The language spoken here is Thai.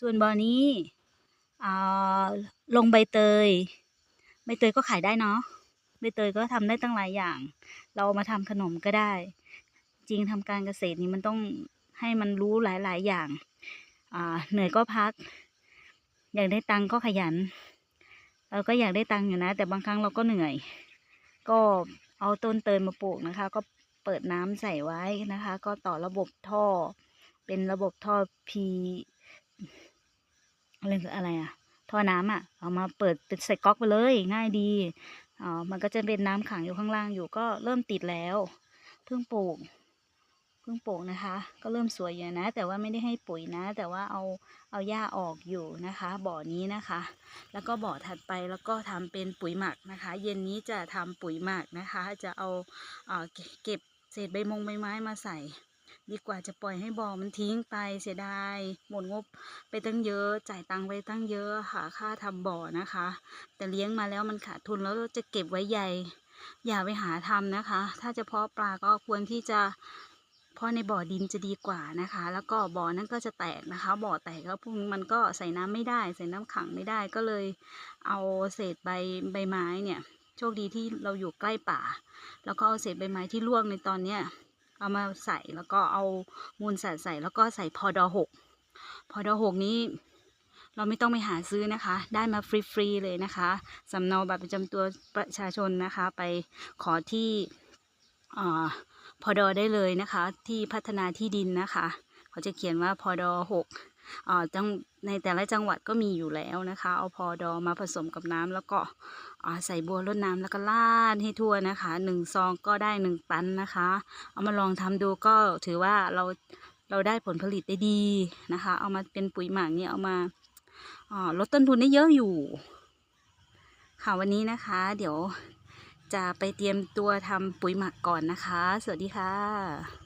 ส่วนบ่อนี้ลงใบเตย ใบเตยก็ขายได้เนาะ ใบเตยก็ทำได้ตั้งหลายอย่าง เราเอามาทำขนมก็ได้ จริงทำการเกษตรนี่มันต้องให้มันรู้หลายๆอย่างาเหนื่อยก็พัก อยากได้ตังก็ขยัน เราก็อยากได้ตังอยู่นะ แต่บางครั้งเราก็เหนื่อย ก็เอาต้นเตยมาปลูกนะคะ ก็เปิดน้ำใส่ไว้นะคะ ก็ต่อระบบท่อ เป็นระบบท่อ P อะไรคืออะไรอะท่อน้ำอะเอามาเปิดเป็นใส่ก๊อกไปเลย ง่ายดีอ่ามันก็จะเป็นน้ำขังอยู่ข้างล่างอยู่ก็เริ่มติดแล้วเพิ่งปลูกเพิ่งปลูกนะคะ ก็เริ่มสวยอยู่นะ แต่ว่าไม่ได้ให้ปุ๋ยนะ แต่ว่าเอาเอาหญ้าออกอยู่นะคะ บ่อนี้นะคะ แล้วก็บ่อถัดไปแล้วก็ทำเป็นปุ๋ยหมักนะคะ เย็นนี้จะทำปุ๋ยหมักนะคะ จะเอาเอ่อเก็บเศษใบมงใบไม้มาใส่ ดีกว่าจะปล่อยให้บ่อมันทิ้งไปเสียดายหมดงบไปตั้งเยอะ จ่ายตังค์ไปตั้งเยอะหาค่าทำบ่อนะคะ แต่เลี้ยงมาแล้วมันขาดทุนแล้วจะเก็บไว้ใหญ่ อย่าไปหาทำนะคะ ถ้าจะเพาะปลาก็ควรที่จะเพาะในบ่อดินจะดีกว่านะคะ แล้วก็บ่อนั้นก็จะแตกนะคะ บ่อแตกแล้วพวกมันก็ใส่น้ำไม่ได้ ใส่น้ำขังไม่ได้ก็เลยเอาเศษใบใบไม้เนี่ย โชคดีที่เราอยู่ใกล้ป่า แล้วก็เอาเศษใบไม้ที่ร่วงในตอนเนี้ย เอามาใส่แล้วก็เอามูลสัตว์ใส่แล้วก็ใส่พอดอหกพอดอหกนี้เราไม่ต้องไปหาซื้อนะคะ ได้มาฟรีๆเลยนะคะสำเนาบัตรประจำตัวประชาชนนะคะ ไปขอที่อพอดอได้เลยนะคะ ที่พัฒนาที่ดินนะคะ เขาจะเขียนว่าพอดอหก จังในแต่ละจังหวัดก็มีอยู่แล้วนะคะ เอาพอดอมาผสมกับน้ำแล้วก็อ่าใส่บัวรดน้ำแล้วก็ราดให้ทั่วนะคะหนึ่งซองก็ได้หนึ่งตันนะคะ เอามาลองทำดูก็ถือว่าเราเราได้ผลผลิตได้ดีนะคะ เอามาเป็นปุ๋ยหมักเนี่ยเอามาอ่าลดต้นทุนได้เยอะอยู่ ค่ะวันนี้นะคะ เดี๋ยวจะไปเตรียมตัวทำปุ๋ยหมักก่อนนะคะ สวัสดีค่ะ